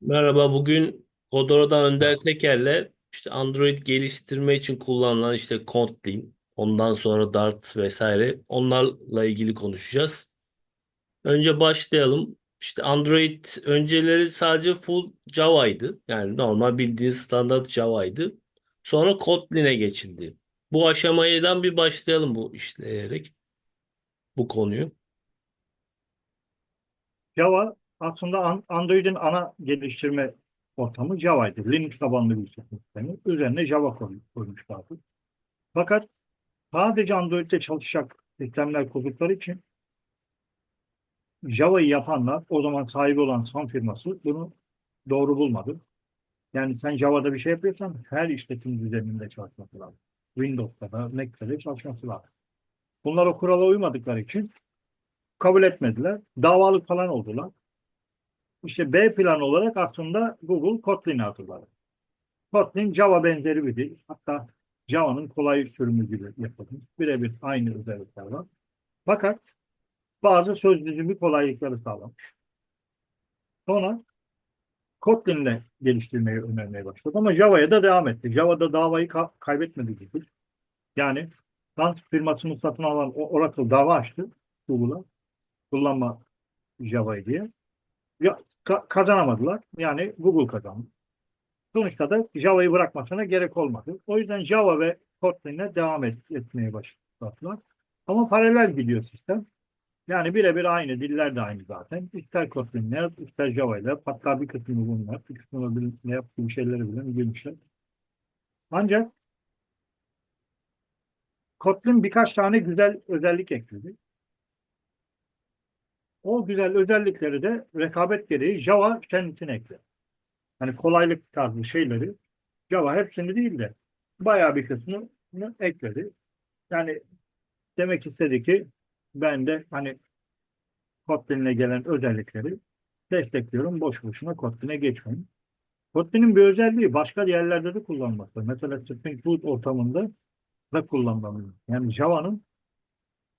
Merhaba, bugün Kodoro'dan Önder Teker'le işte Android geliştirme için kullanılan işte Kotlin, ondan sonra Dart vesaire onlarla ilgili konuşacağız. Önce başlayalım. İşte Android önceleri sadece full Java'ydı. Yani normal bildiğiniz standart Java'ydı. Sonra Kotlin'e geçildi. Bu aşamadan bir başlayalım bu işleyerek bu konuyu. Java aslında An- Android'in ana geliştirme ortamı Java'ydı. Linux tabanlı bir sistemi. Üzerine Java koy- koymuşlardı. Fakat sadece Android'de çalışacak sistemler kurdukları için Java'yı yapanlar, o zaman sahibi olan Sun firması bunu doğru bulmadı. Yani sen Java'da bir şey yapıyorsan her işletim düzeninde çalışması lazım. Windows'ta da, Mac'te de çalışması lazım. Bunlar o kurala uymadıkları için kabul etmediler. Davalık falan oldular. İşte B planı olarak aslında Google Kotlin'i hatırladı. Kotlin Java benzeri bir dil. Hatta Java'nın kolay sürümü gibi yapılmış. Birebir aynı özellikler var. Fakat bazı söz dizimi kolaylıkları sağlamış. Sonra Kotlin'le geliştirmeyi önermeye başladı ama Java'ya da devam etti. Java'da davayı ka- kaybetmedi gibi. Yani Rand firmasını satın alan Oracle dava açtı Google'a. Kullanma Java'yı diye. Ya, ka- kazanamadılar. Yani Google kazandı. Sonuçta da Java'yı bırakmasına gerek olmadı. O yüzden Java ve Kotlin'le devam et, etmeye başladılar. Ama paralel gidiyor sistem. Yani birebir aynı, diller de aynı zaten. İster Kotlin'le, ister Java ile, hatta bir kısmını bunlar, bir kısmını bil- ne yaptığı şeyleri bile girmişler. Ancak Kotlin birkaç tane güzel özellik ekledi. O güzel özellikleri de rekabet gereği Java kendisine ekledi. Hani kolaylık tarzı şeyleri Java hepsini değil de bayağı bir kısmını ekledi. Yani demek istedi ki ben de hani Kotlin'le gelen özellikleri destekliyorum. Boş boşuna Kotlin'e geçmeyin. Kotlin'in bir özelliği başka yerlerde de kullanmakta. Mesela Spring Boot ortamında da kullanılıyor. Yani Java'nın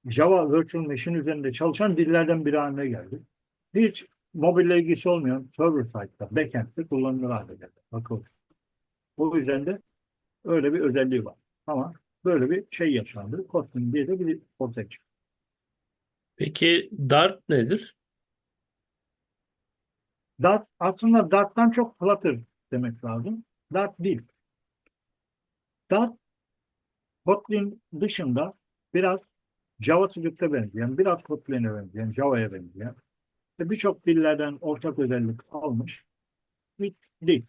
Java Virtual Machine üzerinde çalışan dillerden biri haline geldi. Hiç mobille ilgisi olmayan server side'da, backend'de kullanılır hale geldi. Bakın. O yüzden de öyle bir özelliği var. Ama böyle bir şey yaşandı. Kotlin diye de bir ortaya çıktı. Peki Dart nedir? Dart aslında Dart'tan çok Flutter demek lazım. Dart değil. Dart Kotlin dışında biraz JavaScript'e benzeyen, biraz Kotlin'e benzeyen, Java'ya benzeyen ve birçok dillerden ortak özellik almış bir dil.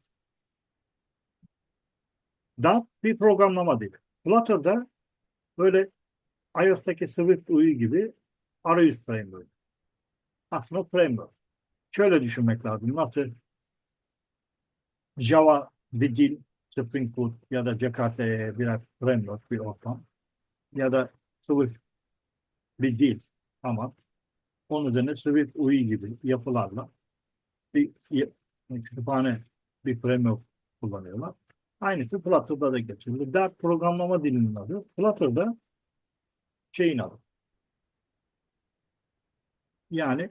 Dart bir programlama dili. Flutter'da böyle iOS'taki Swift UI gibi arayüz framework. Aslında framework. Şöyle düşünmek lazım. Nasıl Java bir dil, Spring Boot ya da Jakarta'ya birer framework, bir ortam ya da Swift bir dil ama onun üzerine Swift UI gibi yapılarla bir bir kütüphane, bir framework kullanıyorlar. Aynısı Flutter'da da geçerli. Dart programlama dilinin adı. Flutter'da şeyin adı. Yani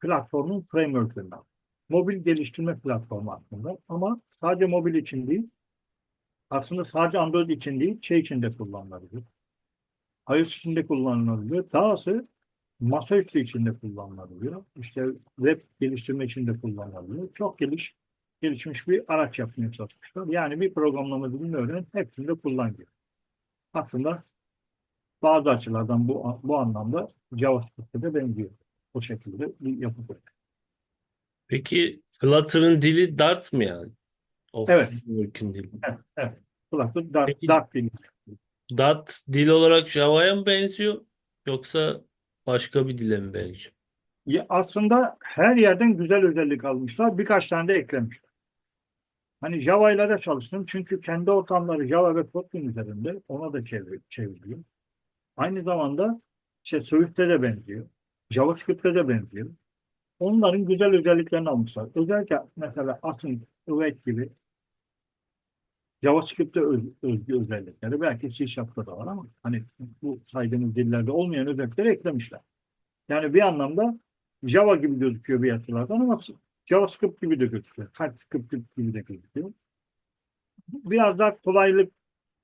platformun framework'ünden. Mobil geliştirme platformu aslında. Ama sadece mobil için değil, aslında sadece Android için değil, şey için de kullanılabilir. iOS için de kullanılabilir. Dahası masaüstü için de kullanılabiliyor. İşte web geliştirme için de kullanılabiliyor. Çok geliş, gelişmiş bir araç yapmaya çalışmışlar. Yani bir programlama dilini öğren, hepsini de kullanıyor. Aslında bazı açılardan bu, bu anlamda JavaScript'e de benziyor. O şekilde bir yapı. Peki Flutter'ın dili Dart mı yani? O Evet. dili. Evet, evet. Kulaklık Dart, Peki- Dart dili. Dart dil olarak Java'ya mı benziyor yoksa başka bir dile mi benziyor? Ya aslında her yerden güzel özellik almışlar. Birkaç tane de eklemişler. Hani Java ile de çalıştım. Çünkü kendi ortamları Java ve Kotlin üzerinde ona da çevir. Aynı zamanda işte Swift'te de benziyor. JavaScript'te de benziyor. Onların güzel özelliklerini almışlar. Özellikle mesela Async, Await gibi JavaScript'te öz, özgü özellikleri belki C Sharp'ta da var ama hani bu saydığımız dillerde olmayan özellikleri eklemişler. Yani bir anlamda Java gibi gözüküyor bir açılardan ama JavaScript gibi de gözüküyor. TypeScript gibi de gözüküyor. Biraz daha kolaylık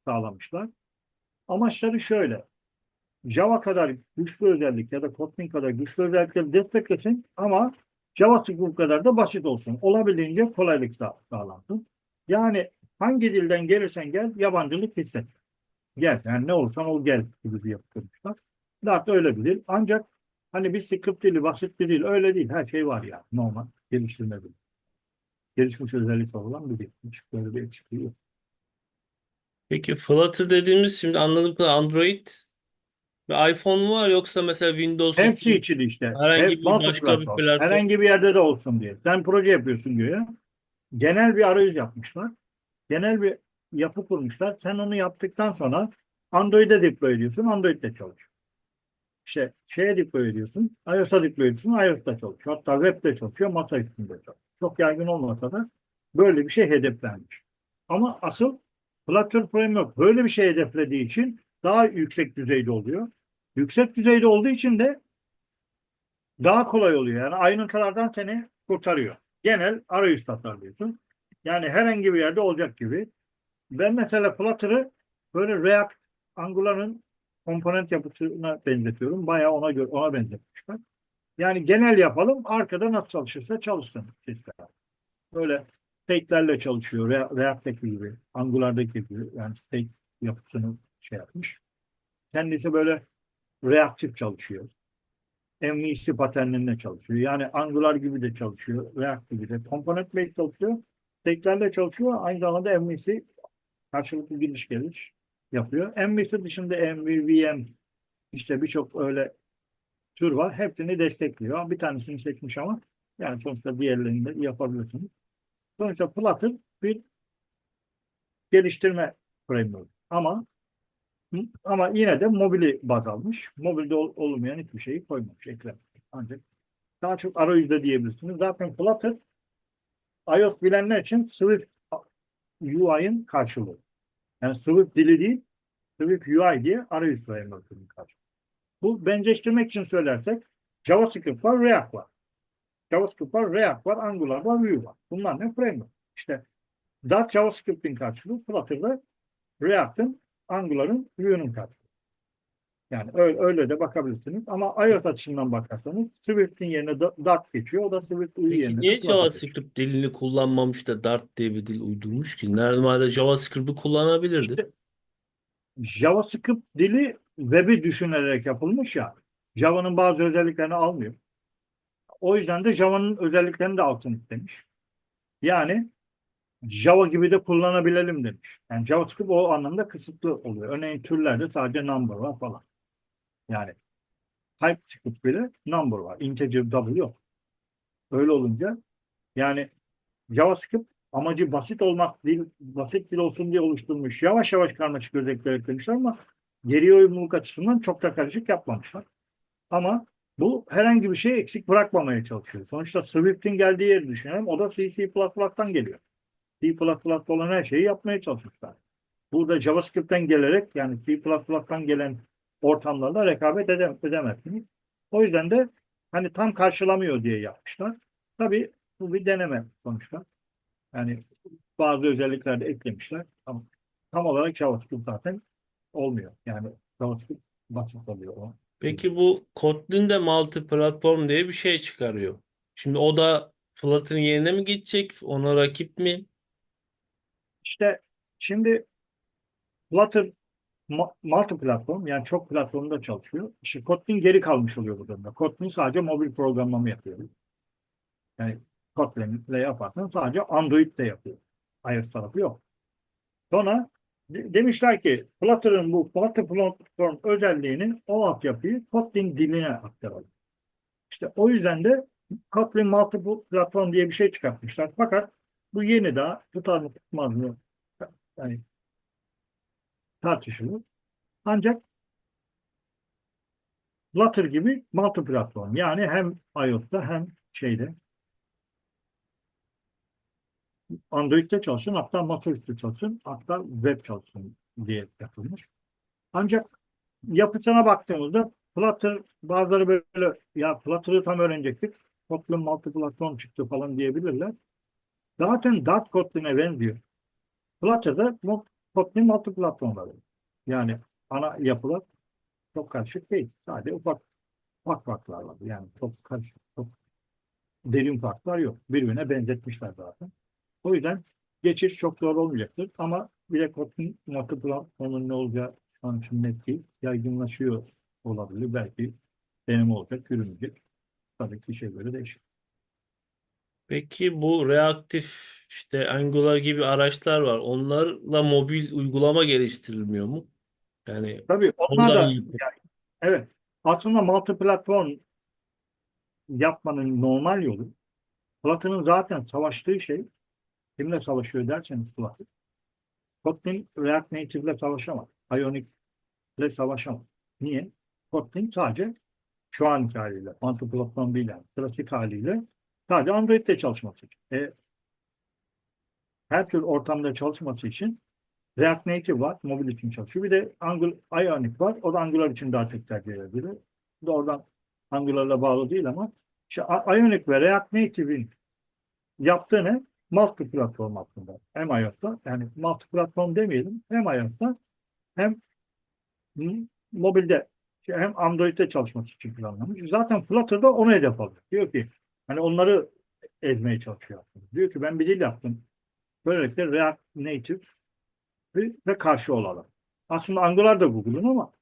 sağlamışlar. Amaçları şöyle. Java kadar güçlü özellik ya da Kotlin kadar güçlü özellikleri desteklesin ama JavaScript kadar da basit olsun. Olabildiğince kolaylık sağ sağlansın. Yani hangi dilden gelirsen gel yabancılık hisset. Gel. Yani ne olursan ol gel gibi bir yaptırmışlar. Dart öyle bir dil. Ancak hani bir script dili basit bir dil öyle değil. Her şey var ya normal. Geliştirme dili. Gelişmiş özellik olan bir dil. Hiç böyle bir eksikliği yok. Peki Flutter dediğimiz şimdi anladığım kadarıyla Android ve iPhone mu var yoksa mesela Windows Hepsi için işte. herhangi Hep bir multi başka bir platform. platform- Herhangi bir yerde de olsun diye. Sen proje yapıyorsun diyor. Genel bir arayüz yapmışlar. Genel bir yapı kurmuşlar. Sen onu yaptıktan sonra Android'e deploy ediyorsun. Android'de çalışıyor. İşte şeye deploy ediyorsun. iOS'a deploy ediyorsun. iOS'ta çalışıyor. Hatta web'de çalışıyor. Masa üstünde çalışıyor. Çok yaygın olmasa da böyle bir şey hedeflenmiş. Ama asıl Flutter Framework böyle bir şey hedeflediği için daha yüksek düzeyde oluyor. Yüksek düzeyde olduğu için de daha kolay oluyor. Yani ayrıntılardan seni kurtarıyor. Genel arayüz tasarlıyorsun. Yani herhangi bir yerde olacak gibi. Ben mesela Flutter'ı böyle React, Angular'ın komponent yapısına benzetiyorum. Bayağı ona göre ona benzetmişler. Yani genel yapalım, arkada nasıl çalışırsa çalışsın sistem. Böyle state'lerle çalışıyor. Re- React'teki gibi, Angular'daki gibi. Yani state yapısını şey yapmış. Kendisi böyle reaktif çalışıyor. MVC paternlerine çalışıyor. Yani Angular gibi de çalışıyor. React gibi de. Component based çalışıyor. Stake'lerle çalışıyor. Aynı zamanda MVC karşılıklı giriş geliş yapıyor. MVC dışında MVVM işte birçok öyle tür var. Hepsini destekliyor. Bir tanesini seçmiş ama yani sonuçta diğerlerini de yapabilirsiniz. Sonuçta Flutter bir geliştirme framework. Ama ama yine de mobili baz almış. Mobilde ol- olmayan hiçbir şeyi koymamış, eklememiş. Ancak daha çok arayüzde diyebilirsiniz. Zaten Flutter iOS bilenler için Swift UI'ın karşılığı. Yani Swift dili değil, Swift UI diye arayüz framework'ının karşılığı. Bu benzeştirmek için söylersek JavaScript var, React var. JavaScript var, React var, Angular var, Vue var. Bunlar ne framework? İşte Dart JavaScript'in karşılığı Flutter'da React'ın Angular'ın Vue'nun karşılığı. Yani öyle, öyle de bakabilirsiniz. Ama iOS açısından bakarsanız Swift'in yerine Da- Dart geçiyor. O da Swift Vue Peki yerine niye. JavaScript dilini kullanmamış da Dart diye bir dil uydurmuş ki? Normalde JavaScript'i kullanabilirdi. JavaScript dili web'i düşünerek yapılmış ya. Java'nın bazı özelliklerini almıyor. O yüzden de Java'nın özelliklerini de alsın istemiş. Yani Java gibi de kullanabilelim demiş. Yani JavaScript o anlamda kısıtlı oluyor. Örneğin türlerde sadece number var falan. Yani TypeScript bile number var. Integer double yok. Öyle olunca yani JavaScript amacı basit olmak değil, basit dil olsun diye oluşturmuş. Yavaş yavaş karmaşık özellikler eklemişler ama geriye uyumluluk açısından çok da karışık yapmamışlar. Ama bu herhangi bir şey eksik bırakmamaya çalışıyor. Sonuçta Swift'in geldiği yeri düşünelim. O da C, C++'dan geliyor. C++ olan her şeyi yapmaya çalışmışlar. Burada JavaScript'ten gelerek yani C++'dan gelen ortamlarla rekabet edem edemezsiniz. O yüzden de hani tam karşılamıyor diye yapmışlar. Tabii bu bir deneme sonuçta. Yani bazı özellikler de eklemişler ama tam olarak JavaScript zaten olmuyor. Yani JavaScript basit oluyor o. Peki bu Kotlin de multi platform diye bir şey çıkarıyor. Şimdi o da Flutter'ın yerine mi geçecek? Ona rakip mi? İşte şimdi Flutter multi platform yani çok platformda çalışıyor. İşte Kotlin geri kalmış oluyor bu durumda. Kotlin sadece mobil programlama yapıyor. Yani Kotlin'le yaparsan sadece Android'de yapıyor. iOS tarafı yok. Sonra de- demişler ki Flutter'ın bu multi platform özelliğini o altyapıyı Kotlin diline aktaralım. İşte o yüzden de Kotlin multi platform diye bir şey çıkartmışlar. Fakat bu yeni daha tutar mı tutmaz mı yani tartışılır. Ancak Flutter gibi multi platform yani hem iOS'ta hem şeyde Android'de çalışsın hatta masaüstü çalışsın hatta web çalışsın diye yapılmış. Ancak yapısına baktığımızda Flutter bazıları böyle ya Flutter'ı tam öğrenecektik. Kotlin multi-platform çıktı falan diyebilirler. Zaten Dart Kotlin'e benziyor. Flutter'da Kotlin multi-platformları. Yani ana yapılar çok karışık değil. Sadece ufak ufak farklar var. Yani çok karışık, çok derin farklar yok. Birbirine benzetmişler zaten. O yüzden geçiş çok zor olmayacaktır. Ama bir de Kotlin multi-platformun ne olacağı şu an için net değil. Yaygınlaşıyor olabilir. Belki deneme olacak, yürümeyecek. Tabii ki şey böyle değişir. Peki bu reaktif işte Angular gibi araçlar var. Onlarla mobil uygulama geliştirilmiyor mu? Yani Tabii onlar ondan da yapıp- evet aslında multi platform yapmanın normal yolu Flutter'ın zaten savaştığı şey kimle savaşıyor derseniz Flutter Kotlin React Native ile savaşamaz. Ionic ile savaşamaz. Niye? Kotlin sadece şu anki haliyle, multi platform değil yani, klasik haliyle sadece Android'de çalışması için. E, her tür ortamda çalışması için React Native var, mobil için çalışıyor. Bir de Angular, Ionic var. O da Angular için daha çok tercih edilir. Doğrudan Angular'la bağlı değil ama işte Ionic ve React Native'in yaptığı ne? Multi platform aslında. Hem iOS'ta yani multi platform demeyelim. Hem iOS'ta hem mobilde hem Android'de çalışması için planlanmış. Zaten Flutter'da onu hedef alıyor. Diyor ki hani onları ezmeye çalışıyor. Diyor ki ben bir dil yaptım. Böylelikle React Native ve, ve karşı olalım. Aslında Angular da Google'un ama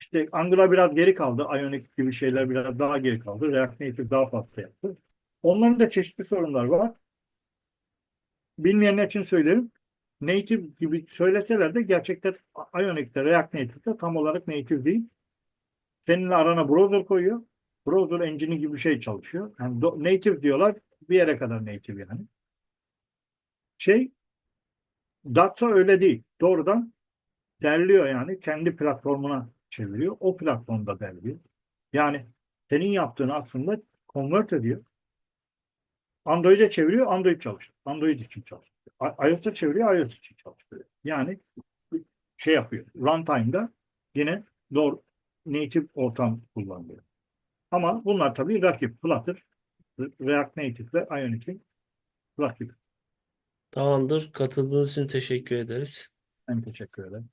işte Angular biraz geri kaldı. Ionic gibi şeyler biraz daha geri kaldı. React Native daha fazla yaptı. Onların da çeşitli sorunlar var. Bilmeyenler için söylerim. Native gibi söyleseler de gerçekten Ionic'te, React Native'de tam olarak native değil. Seninle arana browser koyuyor. Browser engine'i gibi bir şey çalışıyor. Yani native diyorlar. Bir yere kadar native yani. Şey Dart'sa öyle değil. Doğrudan derliyor yani. Kendi platformuna çeviriyor. O platformda derliyor. Yani senin yaptığın aslında convert ediyor. Android'e çeviriyor, Android çalıştırıyor. Android için çalıştırıyor. İOS'a çeviriyor, iOS için çalıştırıyor. Yani şey yapıyor. Runtime'da yine doğru native ortam kullanılıyor. Ama bunlar tabii rakip. Flutter, React Native ve Ionic'in rakip. Tamamdır. Katıldığınız için teşekkür ederiz. Ben teşekkür ederim.